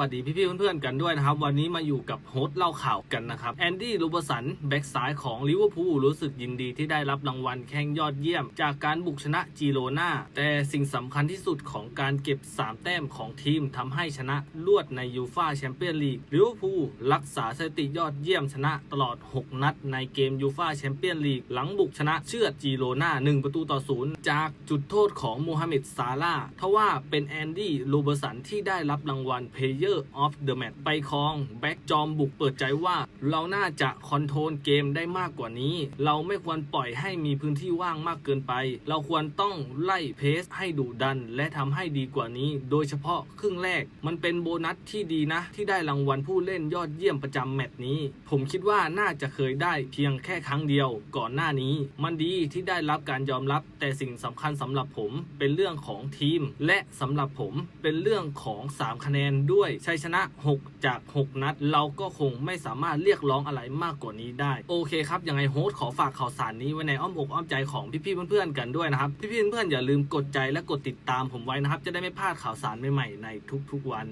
วัสดีพี่ๆเพื่อนๆกันด้วยนะครับ วันนี้มาอยู่กับโฮสต์เล่าข่าวกันนะครับแอนดี้ลูเบอร์สันแบ็กซ้ายของลิเวอร์พูลรู้สึกยินดีที่ได้รับรางวัลแข้งยอดเยี่ยม จากการบุกชนะจีโรนาแต่สิ่งสำคัญที่สุดของการเก็บ 3 แต้มของทีมทำให้ชนะลวดในยูฟาแชมเปี้ยนลีกลิเวอร์พูลรักษาสถิติยอดเยี่ยมชนะตลอด 6 นัด ในเกมยูฟาแชมเปี้ยนลีกหลังบุกชนะเชือดจีโรนา1ประตูต่อศูนย์จากจุดโทษของโมฮัมเหม็ดซาลาทว่าเป็นแอนดี้ลูเบอร์สันที่ได้รับรางวัลเพลเยอร์ Player of the Match ไปครองแบ็กจอมบุกเปิดใจว่า เราน่าจะคอนโทรลเกมได้มากกว่านี้ เราไม่ควรปล่อยให้มีพื้นที่ว่างมากเกินไป เราควรต้องไล่เพสให้ดุดัน และทำให้ดีกว่านี้ โดยเฉพาะครึ่งแรก มันเป็นโบนัสที่ดีนะ ที่ได้รางวัลผู้เล่นยอดเยี่ยมประจำแมตช์นี้ ผมคิดว่าน่าจะเคยได้เพียงแค่ครั้งเดียว ก่อนหน้านี้ มันดีที่ได้รับการยอมรับ แต่สิ่งสำคัญสำหรับผมเป็นเรื่องของทีม และสำหรับผมเป็นเรื่องของ 3 คะแนนด้วยชัยชนะ 6 จาก 6 นัด เราก็คงไม่สามารถเรียกร้องอะไรมากกว่านี้ได้ โอเคครับ ยังไงโฮสต์ขอฝากข่าวสารนี้ไว้ในอ้อมอกอ้อมใจของพี่ๆเพื่อนๆกันด้วยนะครับ พี่ๆเพื่อนๆอย่าลืมกดใจและกดติดตามผมไว้นะครับ จะได้ไม่พลาดข่าวสารใหม่ๆในทุกๆวัน